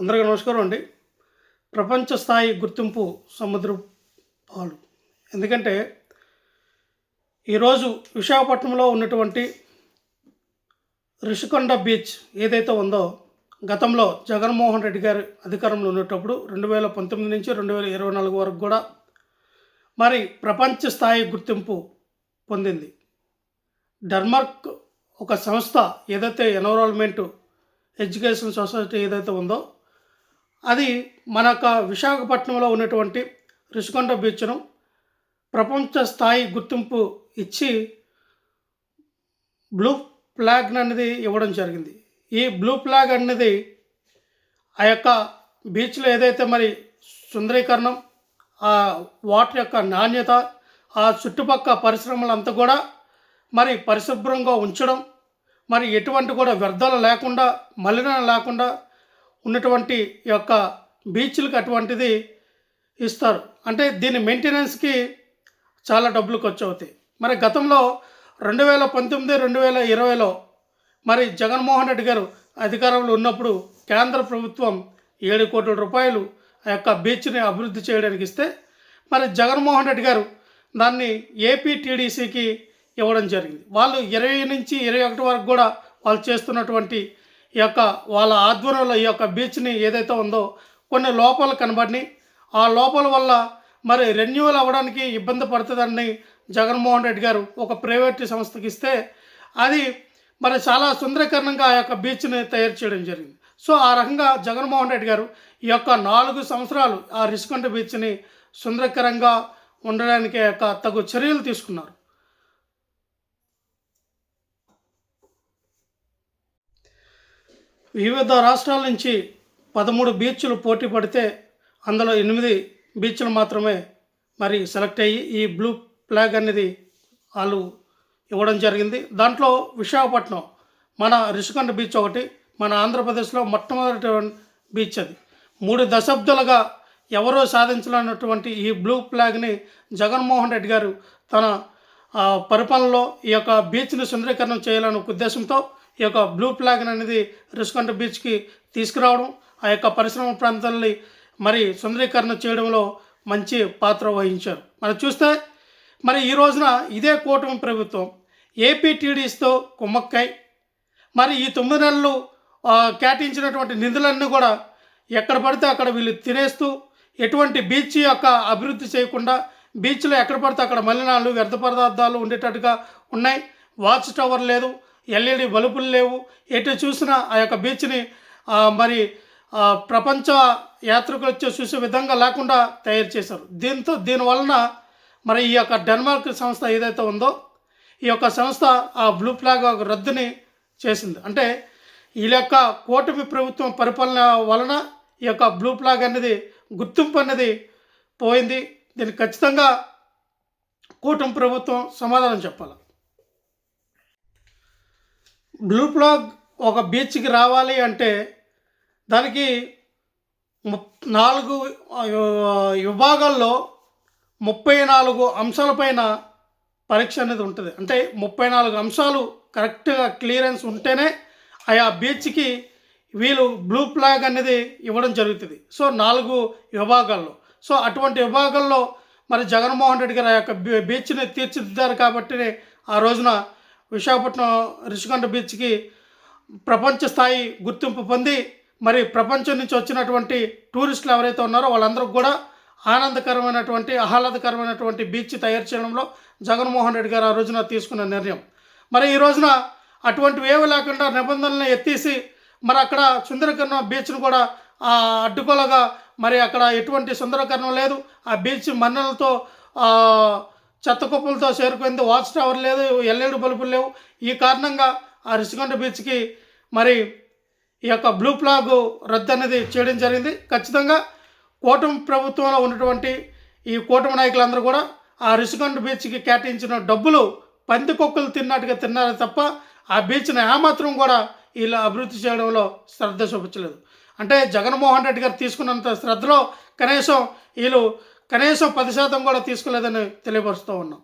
అందరికీ నమస్కారం అండి. ప్రపంచ స్థాయి గుర్తింపు సముద్ర పాలు. ఎందుకంటే ఈరోజు విశాఖపట్నంలో ఉన్నటువంటి రిషికొండ బీచ్ ఏదైతే ఉందో గతంలో జగన్మోహన్ రెడ్డి గారి అధికారంలో ఉన్నప్పుడు రెండు వేల పంతొమ్మిది నుంచి రెండు వేల ఇరవై నాలుగు వరకు కూడా మరి ప్రపంచ స్థాయి గుర్తింపు పొందింది. డెన్మార్క్ ఒక సంస్థ ఏదైతే ఎన్విరాన్మెంట్ ఎడ్యుకేషన్ సొసైటీ ఏదైతే ఉందో అది మన యొక్క విశాఖపట్నంలో ఉన్నటువంటి రిషికొండ బీచ్ను ప్రపంచ స్థాయి గుర్తింపు ఇచ్చి బ్లూ ఫ్లాగ్ అనేది ఇవ్వడం జరిగింది. ఈ బ్లూ ఫ్లాగ్ అనేది ఆ యొక్క బీచ్లో ఏదైతే మరి సుందరీకరణం ఆ వాటర్ యొక్క నాణ్యత ఆ చుట్టుపక్కల పరిశ్రమలంతా కూడా మరి పరిశుభ్రంగా ఉంచడం మరి ఎటువంటి కూడా వ్యర్థాలు లేకుండా మలినాలు లేకుండా ఉన్నటువంటి యొక్క బీచ్లకు అటువంటిది ఇస్తారు. అంటే దీని మెయింటెనెన్స్కి చాలా డబ్బులు ఖర్చు అవుతాయి మరి గతంలో రెండు వేల పంతొమ్మిది రెండు వేల ఇరవైలో మరి జగన్మోహన్ రెడ్డి గారు అధికారంలో ఉన్నప్పుడు కేంద్ర ప్రభుత్వం ఏడు కోట్ల రూపాయలు ఆ యొక్క బీచ్ని అభివృద్ధి చేయడానికి ఇస్తే మరి జగన్మోహన్ రెడ్డి గారు దాన్ని ఏపీటీడీసీకి ఇవ్వడం జరిగింది. వాళ్ళు ఇరవై నుంచి ఇరవై ఒకటి వరకు కూడా వాళ్ళు చేస్తున్నటువంటి ఈ యొక్క వాళ్ళ ఆధ్వర్యంలో ఈ యొక్క బీచ్ని ఏదైతే ఉందో కొన్ని లోపాలు కనబడినాయి. ఆ లోపాల వల్ల మరి రెన్యువల్ అవ్వడానికి ఇబ్బంది పడుతుందని జగన్మోహన్ రెడ్డి గారు ఒక ప్రైవేట్ సంస్థకి ఇస్తే అది మరి చాలా సుందరీకరణంగా ఆ యొక్క బీచ్ని తయారు చేయడం జరిగింది. సో ఆ రకంగా జగన్మోహన్ రెడ్డి గారు ఈ యొక్క నాలుగు సంవత్సరాలు ఆ రిషికొండ బీచ్ని సుందరకరంగా ఉండడానికి యొక్క తగు చర్యలు తీసుకున్నారు. వివిధ రాష్ట్రాల నుంచి పదమూడు బీచ్లు పోటీ పడితే అందులో ఎనిమిది బీచ్లు మాత్రమే మరి సెలెక్ట్ అయ్యి ఈ బ్లూ ఫ్లాగ్ అనేది వాళ్ళు ఇవ్వడం జరిగింది. దాంట్లో విశాఖపట్నం మన రిషికొండ బీచ్ ఒకటి మన ఆంధ్రప్రదేశ్లో మొట్టమొదటి బీచ్ అది. మూడు దశాబ్దాలుగా ఎవరో సాధించలేనటువంటి ఈ బ్లూ ఫ్లాగ్ని జగన్మోహన్ రెడ్డి గారు తన పరిపాలనలో ఈ యొక్క బీచ్ని సుందరీకరణం చేయాలనే ఉద్దేశంతో ఈ యొక్క బ్లూ ఫ్లాగ్ అనేది రిషికొండ బీచ్కి తీసుకురావడం ఆ యొక్క పరిశ్రమ ప్రాంతాలని మరి సుందరీకరణ చేయడంలో మంచి పాత్ర వహించారు. మనం చూస్తే మరి ఈ రోజున ఇదే కూటమి ప్రభుత్వం ఏపీటీడీస్తో కుమ్మక్కై మరి ఈ తొమ్మిది నెలలు కేటాయించినటువంటి నిధులన్నీ కూడా ఎక్కడ పడితే అక్కడ వీళ్ళు తినేస్తూ ఎటువంటి బీచ్ యొక్క అభివృద్ధి చేయకుండా బీచ్లో ఎక్కడ పడితే అక్కడ మలినాలు వ్యర్థ పదార్థాలు ఉండేటట్టుగా ఉన్నాయి. వాచ్ టవర్ లేదు. ఎల్ఈడి బల్బులు లేవు. ఎటు చూసినా ఆ యొక్క బీచ్ని మరి ప్రపంచ యాత్రికులు వచ్చి చూసే విధంగా లేకుండా తయారు చేశారు. దీంతో దీనివలన మరి ఈ యొక్క డెన్మార్క్ సంస్థ ఏదైతే ఉందో ఈ యొక్క సంస్థ ఆ బ్లూ ఫ్లాగ్ రద్దుని చేసింది. అంటే ఈ యొక్క కూటమి ప్రభుత్వం పరిపాలన వలన ఈ యొక్క బ్లూ ఫ్లాగ్ అనేది గుర్తింపు అనేది పోయింది. దీనికి ఖచ్చితంగా కూటమి ప్రభుత్వం సమాధానం చెప్పాలి. బ్లూ ఫ్లాగ్ ఒక బీచ్కి రావాలి అంటే దానికి ముప్ నాలుగు విభాగాల్లో ముప్పై నాలుగు అంశాలపైన పరీక్ష అనేది ఉంటుంది. అంటే ముప్పై నాలుగు అంశాలు కరెక్ట్గా క్లియరెన్స్ ఉంటేనే ఆయా బీచ్కి వీళ్ళు బ్లూ ఫ్లాగ్ అనేది ఇవ్వడం జరుగుతుంది. సో నాలుగు విభాగాల్లో. సో అటువంటి విభాగాల్లో మరి జగన్మోహన్ రెడ్డి గారు ఆ యొక్క బీచ్ని తీర్చిదిద్దారు కాబట్టి ఆ రోజున విశాఖపట్నం రిషికొండ బీచ్కి ప్రపంచ స్థాయి గుర్తింపు పొంది మరి ప్రపంచం నుంచి వచ్చినటువంటి టూరిస్టులు ఎవరైతే ఉన్నారో వాళ్ళందరూ కూడా ఆనందకరమైనటువంటి ఆహ్లాదకరమైనటువంటి బీచ్ తయారు చేయడంలో జగన్మోహన్ రెడ్డి గారు ఆ రోజున తీసుకున్న నిర్ణయం. మరి ఈ రోజున అటువంటివి ఏవి లేకుండా నిబంధనలను ఎత్తేసి మరి అక్కడ సుందరకరణం బీచ్ను కూడా ఆ, అడ్డుకోలగా మరి అక్కడ ఎటువంటి సుందరకరణం లేదు. ఆ బీచ్ మన్నలతో చెత్త కుప్పలతో చేరుకుంది. వాచ్ టవర్ లేదు ఎల్ఈడి బల్బులు లేవు. ఈ కారణంగా ఆ రిషికొండ బీచ్కి మరి ఈ యొక్క బ్లూ ఫ్లాగ్ రద్దు అనేది చేయడం జరిగింది. ఖచ్చితంగా కూటమి ప్రభుత్వంలో ఉన్నటువంటి ఈ కూటమి నాయకులందరూ కూడా ఆ రిషికొండ బీచ్కి కేటాయించిన డబ్బులు పందికొక్కులు తిన్నట్టుగా తిన్నారే తప్ప ఆ బీచ్ని ఏమాత్రం కూడా వీళ్ళు అభివృద్ధి చేయడంలో శ్రద్ధ చూపించలేదు. అంటే జగన్మోహన్ రెడ్డి గారు తీసుకున్నంత శ్రద్ధలో కనీసం వీళ్ళు కనీసం పది శాతం కూడా తీసుకోలేదని తెలియపరుస్తూ ఉన్నాం.